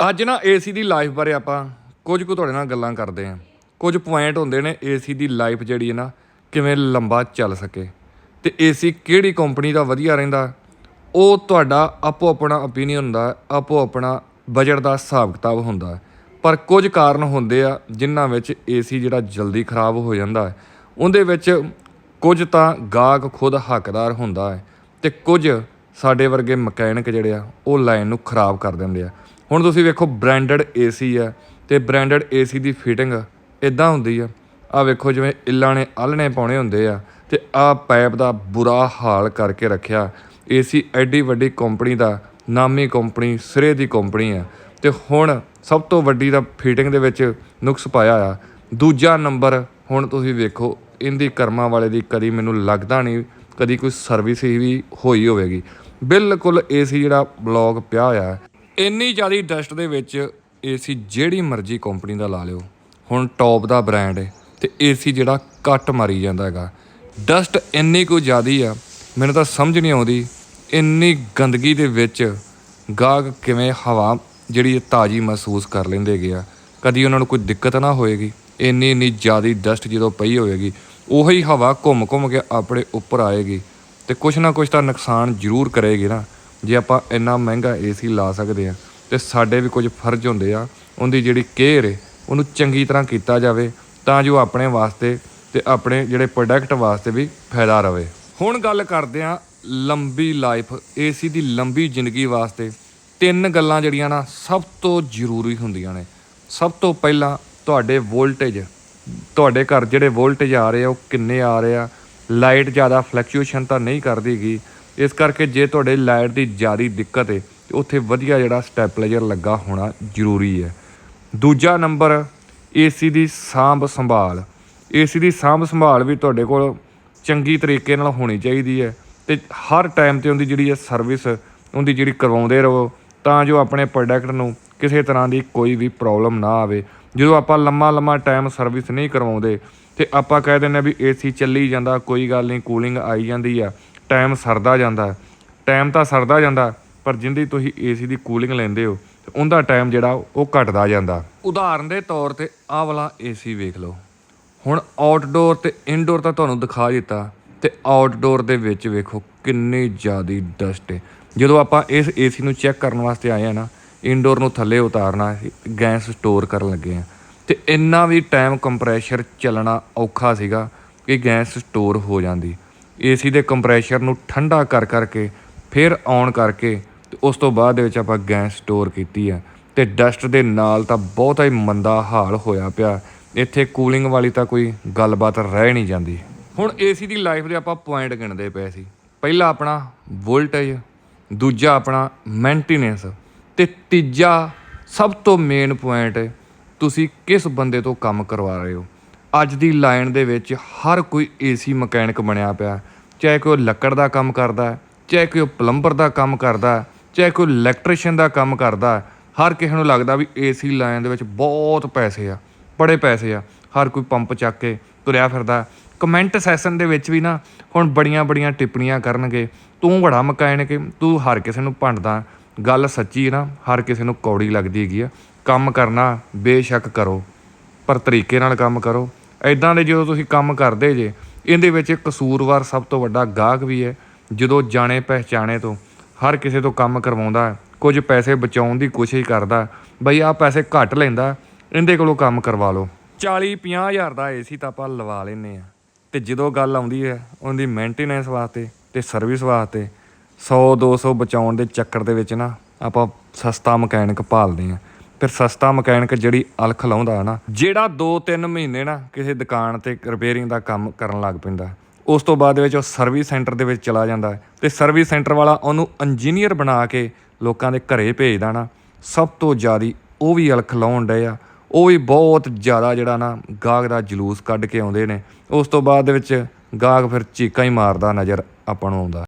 ਅੱਜ ਨਾ ਏਸੀ ਦੀ ਲਾਈਫ ਬਾਰੇ ਆਪਾਂ ਕੁਝ ਕੁ ਤੁਹਾਡੇ ਨਾਲ ਗੱਲਾਂ ਕਰਦੇ ਹਾਂ। ਕੁਝ ਪੁਆਇੰਟ ਹੁੰਦੇ ਨੇ ਏਸੀ ਦੀ ਲਾਈਫ ਜਿਹੜੀ ਹੈ ਨਾ, ਕਿਵੇਂ ਲੰਬਾ ਚੱਲ ਸਕੇ। ਤੇ ਏਸੀ ਕਿਹੜੀ ਕੰਪਨੀ ਦਾ ਵਧੀਆ ਰਹਿੰਦਾ, ਉਹ ਤੁਹਾਡਾ ਆਪੋ ਆਪਣਾ ਓਪੀਨੀਅਨ ਹੁੰਦਾ ਆਪੋ ਆਪਣਾ ਬਜਟ ਦਾ ਹਿਸਾਬ ਕਿਤਾਬ ਹੁੰਦਾ। ਪਰ ਕੁਝ ਕਾਰਨ ਹੁੰਦੇ ਆ ਜਿਨ੍ਹਾਂ ਵਿੱਚ ਏਸੀ ਜਿਹੜਾ ਜਲਦੀ ਖਰਾਬ ਹੋ ਜਾਂਦਾ ਹੈ। ਉਹਦੇ ਵਿੱਚ ਕੁਝ ਤਾਂ ਗਾਹਕ ਖੁਦ ਹੱਕਦਾਰ ਹੁੰਦਾ ਹੈ ਤੇ ਕੁਝ ਸਾਡੇ ਵਰਗੇ ਮਕੈਨਿਕ ਜਿਹੜੇ ਆ, ਉਹ ਲਾਈਨ ਨੂੰ ਖਰਾਬ ਕਰ ਦਿੰਦੇ ਆ। ਹੁਣ ਤੁਸੀਂ ਵੇਖੋ ਬ੍ਰਾਂਡਡ ਏਸੀ ਆ ਤੇ ਬ੍ਰਾਂਡਡ ਏਸੀ ਦੀ ਫਿਟਿੰਗ ਇਦਾਂ ਹੁੰਦੀ ਆ। ਆ ਵੇਖੋ ਜਿਵੇਂ ਇੱਲਾਂ ਨੇ ਆਲਣੇ ਪਾਉਣੇ ਹੁੰਦੇ ਆ ਤੇ ਆ ਪਾਈਪ ਦਾ ਬੁਰਾ ਹਾਲ ਕਰਕੇ ਰੱਖਿਆ। ਏਸੀ ਐਡੀ ਵੱਡੀ ਕੰਪਨੀ ਦਾ, ਨਾਮੀ ਕੰਪਨੀ ਸਿਰੇ ਦੀ ਕੰਪਨੀ ਆ। ਤੇ ਹੁਣ ਸਭ ਤੋਂ ਵੱਡੀ ਦਾ ਫਿਟਿੰਗ ਦੇ ਵਿੱਚ ਨੁਕਸ ਪਾਇਆ ਆ। ਦੂਜਾ ਨੰਬਰ ਹੁਣ ਤੁਸੀਂ ਵੇਖੋ, ਇਹਦੀ ਕਰਮਾਂ ਵਾਲੇ ਦੀ ਕਦੀ ਮੈਨੂੰ ਲੱਗਦਾ ਨਹੀਂ, ਕਦੀ ਕੋਈ ਸਰਵਿਸ ਹੀ ਵੀ ਹੋਈ ਹੋਵੇਗੀ। ਬਿਲਕੁਲ ਏਸੀ ਜਿਹੜਾ ਬਲੌਕ ਪਿਆ ਹੋਇਆ ਇੰਨੀ ਜ਼ਿਆਦਾ ਡਸਟ ਦੇ ਵਿੱਚ ਏਸੀ ਜਿਹੜੀ ਮਰਜ਼ੀ ਕੰਪਨੀ ਦਾ ਲਾ ਲਿਓ। ਹੁਣ ਟੌਪ ਦਾ ਬ੍ਰਾਂਡ ਹੈ ਤੇ ਏਸੀ ਜਿਹੜਾ ਕੱਟ ਮਾਰੀ ਜਾਂਦਾ ਹੈਗਾ। ਡਸਟ ਇੰਨੀ ਕੁ ਜ਼ਿਆਦੀ ਆ, ਮੈਨੂੰ ਤਾਂ ਸਮਝ ਨਹੀਂ ਆਉਂਦੀ ਇੰਨੀ ਗੰਦਗੀ ਦੇ ਵਿੱਚ ਗਾਹਕ ਕਿਵੇਂ ਹਵਾ ਜਿਹੜੀ ਤਾਜ਼ੀ ਮਹਿਸੂਸ ਕਰ ਲੈਂਦੇ ਹੈਗੇ ਆ। ਕਦੀ ਉਹਨਾਂ ਨੂੰ ਕੋਈ ਦਿੱਕਤ ਨਾ ਹੋਏਗੀ। ਇੰਨੀ ਇੰਨੀ ਜ਼ਿਆਦੀ ਡਸਟ ਜਦੋਂ ਪਈ ਹੋਵੇਗੀ ਉਹੀ ਹਵਾ ਘੁੰਮ ਘੁੰਮ ਕੇ ਆਪਣੇ ਉੱਪਰ ਆਏਗੀ ਤੇ ਕੁਛ ਨਾ ਕੁਛ ਤਾਂ ਨੁਕਸਾਨ ਜ਼ਰੂਰ ਕਰੇਗੀ ਨਾ। ਜੇ ਆਪਾਂ ਇੰਨਾ ਮਹਿੰਗਾ ਏਸੀ ਲਾ ਸਕਦੇ ਆ ਤੇ ਸਾਡੇ ਵੀ ਕੁਝ ਫਰਜ਼ ਹੁੰਦੇ ਆ, ਉਹਦੀ ਜਿਹੜੀ ਕੇਅਰ ਹੈ ਉਹਨੂੰ ਚੰਗੀ ਤਰ੍ਹਾਂ ਕੀਤਾ ਜਾਵੇ, ਤਾਂ ਜੋ ਆਪਣੇ ਵਾਸਤੇ ਤੇ ਆਪਣੇ ਜਿਹੜੇ ਪ੍ਰੋਡਕਟ ਵਾਸਤੇ ਵੀ ਫਾਇਦਾ ਰਵੇ। ਹੁਣ ਗੱਲ ਕਰਦੇ ਆ ਲੰਬੀ ਲਾਈਫ ਏਸੀ ਦੀ ਲੰਬੀ ਜ਼ਿੰਦਗੀ ਵਾਸਤੇ ਤਿੰਨ ਗੱਲਾਂ ਜਿਹੜੀਆਂ ਨਾ ਸਭ ਤੋਂ ਜ਼ਰੂਰੀ ਹੁੰਦੀਆਂ ਨੇ। ਸਭ ਤੋਂ ਪਹਿਲਾਂ ਤੁਹਾਡੇ ਵੋਲਟੇਜ ਤੁਹਾਡੇ ਘਰ ਜਿਹੜੇ ਵੋਲਟੇਜ ਆ ਰਹੇ ਆ, ਉਹ ਕਿੰਨੇ ਆ ਰਹੇ ਆ? ਲਾਈਟ ਜ਼ਿਆਦਾ ਫਲੈਕਚੁਏਸ਼ਨ ਤਾਂ ਨਹੀਂ ਕਰਦੀਗੀ ਇਸ ਕਰਕੇ ਜੇ ਤੁਹਾਡੇ ਲਾਈਟ ਦੀ ਜ਼ਿਆਦਾ ਦਿੱਕਤ ਹੈ ਤੇ ਉੱਥੇ ਵਧੀਆ ਜਿਹੜਾ ਸਟੈਪਲਾਈਜ਼ਰ ਲੱਗਾ ਹੋਣਾ ਜ਼ਰੂਰੀ ਹੈ ਦੂਜਾ ਨੰਬਰ ਏਸੀ ਦੀ ਸਾਂਭ ਸੰਭਾਲ। ਏਸੀ ਦੀ ਸਾਂਭ ਸੰਭਾਲ ਵੀ ਤੁਹਾਡੇ ਕੋਲ ਚੰਗੀ ਤਰੀਕੇ ਨਾਲ ਹੋਣੀ ਚਾਹੀਦੀ ਹੈ ਤੇ ਹਰ ਟਾਈਮ ਤੇ ਉਹਦੀ ਜਿਹੜੀ ਹੈ ਸਰਵਿਸ ਉਹਦੀ ਜਿਹੜੀ ਕਰਵਾਉਂਦੇ ਰਹੋ, ਤਾਂ ਜੋ ਆਪਣੇ ਪ੍ਰੋਡਕਟ ਨੂੰ ਕਿਸੇ ਤਰ੍ਹਾਂ ਦੀ ਕੋਈ ਵੀ ਪ੍ਰੋਬਲਮ ਨਾ ਆਵੇ। ਜਦੋਂ ਆਪਾਂ ਲੰਮਾ ਲੰਮਾ ਟਾਈਮ ਸਰਵਿਸ ਨਹੀਂ ਕਰਵਾਉਂਦੇ, ਤੇ ਆਪਾਂ ਕਹਿ ਦਿੰਦੇ ਆ ਵੀ ਏਸੀ ਚੱਲੀ ਜਾਂਦਾ, ਕੋਈ ਗੱਲ ਨਹੀਂ ਕੂਲਿੰਗ ਆਈ ਜਾਂਦੀ ਆ ਟਾਈਮ ਸਰਦਾ ਜਾਂਦਾ ਟਾਈਮ ਤਾਂ ਸਰਦਾ ਜਾਂਦਾ, ਪਰ ਜਿੰਦੀ ਤੁਸੀਂ ਏਸੀ ਦੀ ਕੂਲਿੰਗ ਲੈਂਦੇ ਹੋ, ਤੇ ਉਹਦਾ ਟਾਈਮ ਜਿਹੜਾ ਉਹ ਘਟਦਾ ਜਾਂਦਾ। ਉਦਾਹਰਨ ਦੇ ਤੌਰ ਤੇ ਆਹ ਵਾਲਾ ਏਸੀ ਵੇਖ ਲਓ। ਹੁਣ ਆਊਟਡੋਰ ਤੇ ਇਨਡੋਰ ਤਾਂ ਤੁਹਾਨੂੰ ਦਿਖਾ ਦਿੱਤਾ, ਤੇ ਆਊਟਡੋਰ ਦੇ ਵਿੱਚ ਵੇਖੋ ਕਿੰਨੀ ਜ਼ਿਆਦੀ ਡਸਟ ਹੈ। ਜਦੋਂ ਆਪਾਂ ਇਸ ਏਸੀ ਨੂੰ ਚੈੱਕ ਕਰਨ ਵਾਸਤੇ ਆਏ ਆ ਨਾ ਇਨਡੋਰ ਨੂੰ ਥੱਲੇ ਉਤਾਰਨਾ, ਗੈਸ ਸਟੋਰ ਕਰਨ ਲੱਗੇ ਆ। ਤੇ ਇੰਨਾ ਵੀ ਟਾਈਮ ਕੰਪਰੈਸ਼ਰ ਚੱਲਣਾ ਔਖਾ ਸੀਗਾ ਕਿ ਗੈਸ ਸਟੋਰ ਹੋ ਜਾਂਦੀ। ਏਸੀ ਦੇ ਕੰਪਰੈਸ਼ਰ ਨੂੰ ਠੰਡਾ ਕਰ ਕਰਕੇ ਫਿਰ ਔਨ ਕਰਕੇ ਤੇ ਉਸ ਤੋਂ ਬਾਅਦ ਦੇ ਵਿੱਚ ਆਪਾਂ ਗੈਸ ਸਟੋਰ ਕੀਤੀ ਆ। ਤੇ ਡਸਟ ਦੇ ਨਾਲ ਤਾਂ ਬਹੁਤਾ ਹੀ ਮੰਦਾ ਹਾਲ ਹੋਇਆ ਪਿਆ। ਇੱਥੇ ਕੂਲਿੰਗ ਵਾਲੀ ਤਾਂ ਕੋਈ ਗੱਲਬਾਤ ਰਹਿ ਨਹੀਂ ਜਾਂਦੀ। ਹੁਣ ਏਸੀ ਦੀ ਲਾਈਫ ਦੇ ਆਪਾਂ ਪੁਆਇੰਟ ਗਿਣਦੇ ਪਏ ਸੀ। ਪਹਿਲਾ ਆਪਣਾ ਵੋਲਟੇਜ, ਦੂਜਾ ਆਪਣਾ ਮੇਨਟੇਨੈਂਸ ਤੇ ਤੀਜਾ ਸਭ ਤੋਂ ਮੇਨ ਪੁਆਇੰਟ ਤੁਸੀਂ ਕਿਸ ਬੰਦੇ ਤੋਂ ਕੰਮ ਕਰਵਾ ਰਹੇ ਹੋ? ਅੱਜ ਦੀ ਲਾਈਨ ਦੇ ਵਿੱਚ ਹਰ ਕੋਈ ਏਸੀ ਮਕੈਨਿਕ ਬਣਿਆ ਪਿਆ ਚਾਹੇ ਕੋਈ ਲੱਕੜ ਦਾ ਕੰਮ ਕਰਦਾ ਚਾਹੇ ਕੋਈ ਪਲੰਬਰ ਦਾ ਕੰਮ ਕਰਦਾ ਚਾਹੇ ਕੋਈ ਇਲੈਕਟ੍ਰੀਸ਼ੀਅਨ ਦਾ ਕੰਮ ਕਰਦਾ ਹਰ ਕਿਸੇ ਨੂੰ ਲੱਗਦਾ ਵੀ ਏਸੀ ਲਾਈਨ ਦੇ ਵਿੱਚ ਬਹੁਤ ਪੈਸੇ ਆ, ਬੜੇ ਪੈਸੇ ਆ। ਹਰ ਕੋਈ ਪੰਪ ਚੱਕ ਕੇ ਤੁਰਿਆ ਫਿਰਦਾ ਕਮੈਂਟ ਸੈਸ਼ਨ ਦੇ ਵਿੱਚ ਵੀ ਨਾ ਹੁਣ ਬੜੀਆਂ ਬੜੀਆਂ ਟਿੱਪਣੀਆਂ ਕਰਨਗੇ, ਤੂੰ ਬੜਾ ਮਕੈਨਿਕ ਤੂੰ ਹਰ ਕਿਸੇ ਨੂੰ ਭੰਡਦਾ ਗੱਲ ਸੱਚੀ ਹੈ ਨਾ, ਹਰ ਕਿਸੇ ਨੂੰ ਕੌੜੀ ਲੱਗਦੀ ਹੈਗੀ ਆ। ਕੰਮ ਕਰਨਾ ਬੇਸ਼ੱਕ ਕਰੋ, ਪਰ ਤਰੀਕੇ ਨਾਲ ਕੰਮ ਕਰੋ। ਐਦਾਂ ਦੇ ਜਦੋਂ ਤੁਸੀਂ ਕੰਮ ਕਰਦੇ ਜੇ, ਇਹਦੇ ਵਿੱਚ ਕਸੂਰਵਾਰ ਸਭ ਤੋਂ ਵੱਡਾ ਗਾਹਕ ਵੀ ਹੈ, ਜਦੋਂ ਜਾਣੇ ਪਹਿਚਾਣੇ ਤੋਂ, ਹਰ ਕਿਸੇ ਤੋਂ ਕੰਮ ਕਰਵਾਉਂਦਾ ਕੁਝ ਪੈਸੇ ਬਚਾਉਣ ਦੀ ਕੋਸ਼ਿਸ਼ ਕਰਦਾ ਬਈ ਆ ਪੈਸੇ ਘੱਟ ਲੈਂਦਾ ਇਹਦੇ ਕੋਲੋਂ ਕੰਮ ਕਰਵਾ ਲਓ। 40 50 ਹਜ਼ਾਰ ਦਾ ਏਸੀ ਤਾਂ ਆਪਾਂ ਲਵਾ ਲੈਨੇ ਆ ਤੇ ਜਦੋਂ ਗੱਲ ਆਉਂਦੀ ਹੈ ਉਹਦੀ ਮੇਨਟੇਨੈਂਸ ਵਾਸਤੇ ਤੇ ਸਰਵਿਸ ਵਾਸਤੇ 100 200 ਬਚਾਉਣ ਦੇ ਚੱਕਰ ਦੇ ਵਿੱਚ ਨਾ ਆਪਾਂ ਸਸਤਾ ਮਕੈਨਿਕ ਭਾਲਦੇ ਆ ਫਿਰ ਸਸਤਾ ਮਕੈਨਿਕ ਜਿਹੜੀ ਅਲਖ ਲਾਉਂਦਾ ਨਾ, ਜਿਹੜਾ 2-3 ਮਹੀਨੇ ਨਾ ਕਿਸੇ ਦੁਕਾਨ ਤੇ ਰਿਪੇਅਰਿੰਗ ਦਾ ਕੰਮ ਕਰਨ ਲੱਗ ਪੈਂਦਾ। ਉਸ ਤੋਂ ਬਾਅਦ ਵਿੱਚ ਉਹ ਸਰਵਿਸ ਸੈਂਟਰ ਦੇ ਵਿੱਚ ਚਲਾ ਜਾਂਦਾ। ਹੈ ਤੇ ਸਰਵਿਸ ਸੈਂਟਰ ਵਾਲਾ ਉਹਨੂੰ ਇੰਜੀਨੀਅਰ ਬਣਾ ਕੇ ਲੋਕਾਂ ਦੇ ਘਰੇ ਭੇਜਦਾ ਨਾ, ਸਭ ਤੋਂ ਜ਼ਿਆਦੀ ਉਹ ਵੀ ਅਲਖ ਲਾਉਣ ਡਏ ਆ। ਉਹ ਵੀ ਬਹੁਤ ਜ਼ਿਆਦਾ ਜਿਹੜਾ ਨਾ ਗਾਹਕ ਦਾ ਜਲੂਸ ਕੱਢ ਕੇ ਆਉਂਦੇ ਨੇ। ਉਸ ਤੋਂ ਬਾਅਦ ਦੇ ਵਿੱਚ ਗਾਹਕ ਫਿਰ ਚੀਕਾਂ ਹੀ ਮਾਰਦਾ ਨਜ਼ਰ ਆਪਾਂ ਨੂੰ ਆਉਂਦਾ।